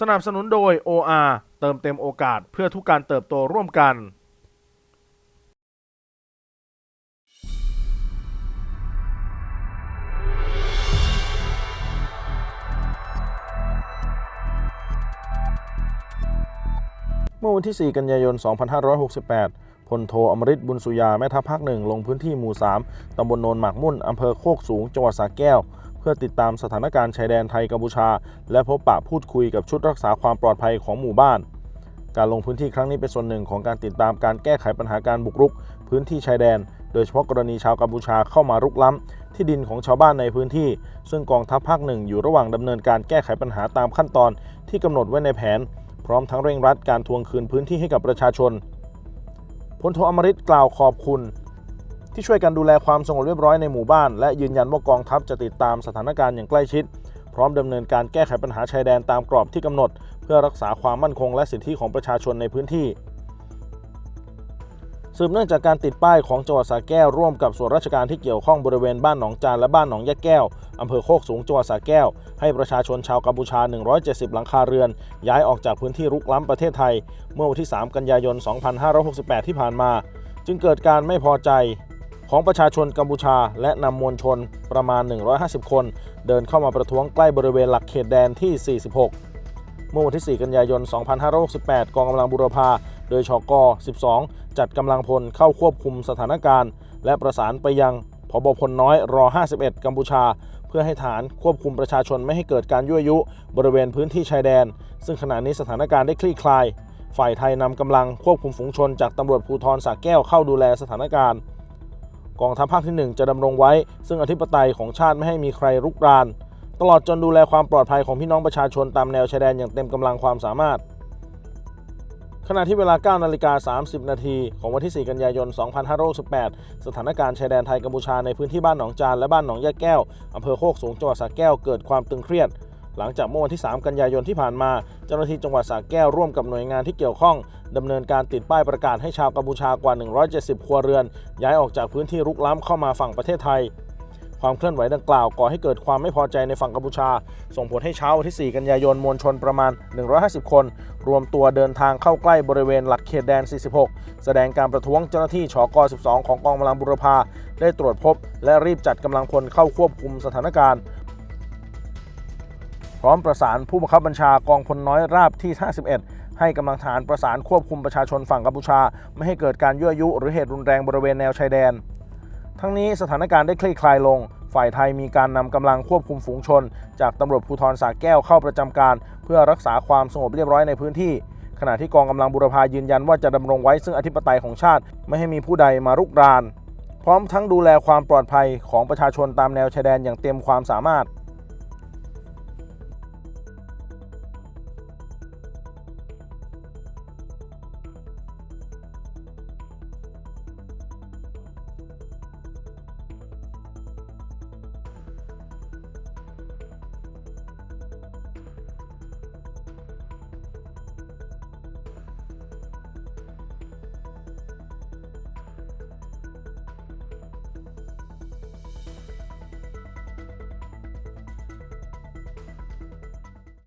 สนับสนุนโดย OR เติมเต็มโอกาสเพื่อทุกการเติบโตร่วมกัน เมื่อวันที่ 4 กันยายน 2568 พลโทอมริตบุญสุยา แม่ทัพภาคหนึ่งลงพื้นที่หมู่ 3 ตำบลโนนหมากมุ่น อำเภอโคกสูง จังหวัดสระแก้ว พื่อติดตามสถานการณ์ชายแดนไทยกัมพูชา และพบปะพูดคุยกับชุดรักษาความปลอดภัยของหมู่บ้าน การลงพื้นที่ครั้งนี้เป็นส่วนหนึ่งของการติดตามการแก้ไขปัญหาการบุกรุก พื้นที่ชายแดน โดยเฉพาะกรณีชาวกัมพูชาเข้ามารุกล้ำ ที่ดินของชาวบ้านในพื้นที่ ซึ่งกองทัพภาคหนึ่งอยู่ระหว่างดำเนินการแก้ไขปัญหาตามขั้นตอน ที่กำหนดไว้ในแผน พร้อมทั้งเร่งรัดการทวงคืนพื้นที่ให้กับประชาชนพลโทอมริตกล่าวขอบคุณ ที่ช่วยกันดูแลความสงบเรียบร้อยในหมู่บ้าน และยืนยันว่ากองทัพจะติดตามสถานการณ์อย่างใกล้ชิด พร้อมดำเนินการแก้ไขปัญหาชายแดนตามกรอบที่กำหนด เพื่อรักษาความมั่นคงและสิทธิของประชาชนในพื้นที่สืบเนื่องจากการติดป้ายของจังหวัดสระแก้วร่วมกับส่วนราชการที่เกี่ยวข้องบริเวณบ้านหนองจานและบ้านหนองยะแก้ว อำเภอโคกสูงจังหวัดสระแก้ว ให้ประชาชนชาวกัมพูชา 170 หลังคาเรือน ย้ายออกจากพื้นที่รุกล้ำประเทศไทย เมื่อวันที่ 3 กันยายน 2568 ที่ผ่านมา จึงเกิดการไม่พอใจ ของประชาชนกัมพูชา และนำมวลชนประมาณ 150 คน เดินเข้ามาประท้วงใกล้บริเวณหลักเขตแดนที่ 46 เมื่อวันที่ 4 กันยายน 2568 กองกำลังบุรพา โดยชก 12 จัดกำลังพลเข้าควบคุมสถานการณ์ และประสานไปยังพบพลน้อยร51 กัมพูชา เพื่อให้ฐานควบคุมประชาชนไม่ให้เกิดการยั่วยุ บริเวณพื้นที่ชายแดน ซึ่งขณะนี้สถานการณ์ได้คลี่คลาย ฝ่ายไทยนำกำลังควบคุมฝูงชนจากตำรวจภูธรสระแก้วเข้าดูแลสถานการณ์ กองทัพภาคที่ 1 จะดำรงไว้ ซึ่งอธิปไตยของชาติไม่ให้มีใครรุกราน ตลอดจนดูแลความปลอดภัยของพี่น้องประชาชนตามแนวชายแดนอย่างเต็มกำลังความสามารถ ขณะที่เวลา 9 นาฬิกา 30 นาทีของวันที่ 4 กันยายน 2568สถานการณ์ชายแดนไทยกัมพูชาในพื้นที่บ้านหนองจานและบ้านหนองยะแก้วอำเภอโคกสูงจังหวัดสระแก้วเกิดความตึงเครียด หลังจากเมื่อวันที่ 3 กันยายนที่ผ่านมา เจ้าหน้าที่จังหวัดสระแก้วร่วมกับหน่วยงานที่เกี่ยวข้องดำเนินการติดป้ายประกาศให้ชาวกัมพูชากว่า 170 ครัวเรือน ย้ายออกจากพื้นที่รุกล้ำเข้ามาฝั่งประเทศไทย ความเคลื่อนไหวดังกล่าวก่อให้เกิดความไม่พอใจในฝั่งกัมพูชา ส่งผลให้เช้าวันที่ 4 กันยายนมวลชนประมาณ 150 คน รวมตัวเดินทางเข้าใกล้บริเวณหลักเขตแดน 46 แสดงการประท้วงเจ้าหน้าที่ชก12 ของกองกำลังบุรพาได้ตรวจพบ และรีบจัดกำลังพลเข้าควบคุมสถานการณ์ ร้อมประสานผู้บังคับบัญชากองพลน้อยราบที่ 51 ให้กำลังทหารประสานควบคุมประชาชนฝั่งกัมพูชา ไม่ให้เกิดการยั่วยุ หรือเหตุรุนแรงบริเวณแนวชายแดน ทั้งนี้สถานการณ์ได้คลี่คลายลง ฝ่ายไทยมีการนำกำลังควบคุมฝูงชน จากตำรวจภูธรสาแก้วเข้าประจำการ เพื่อรักษาความสงบเรียบร้อยในพื้นที่ ขณะที่กองกำลังบุรพายืนยันว่าจะดำรงไว้ซึ่งอธิปไตยของชาติ ไม่ให้มีผู้ใดมารุกราน พร้อมทั้งดูแลความปลอดภัยของประชาชนตามแนวชายแดนอย่างเต็มความสามารถ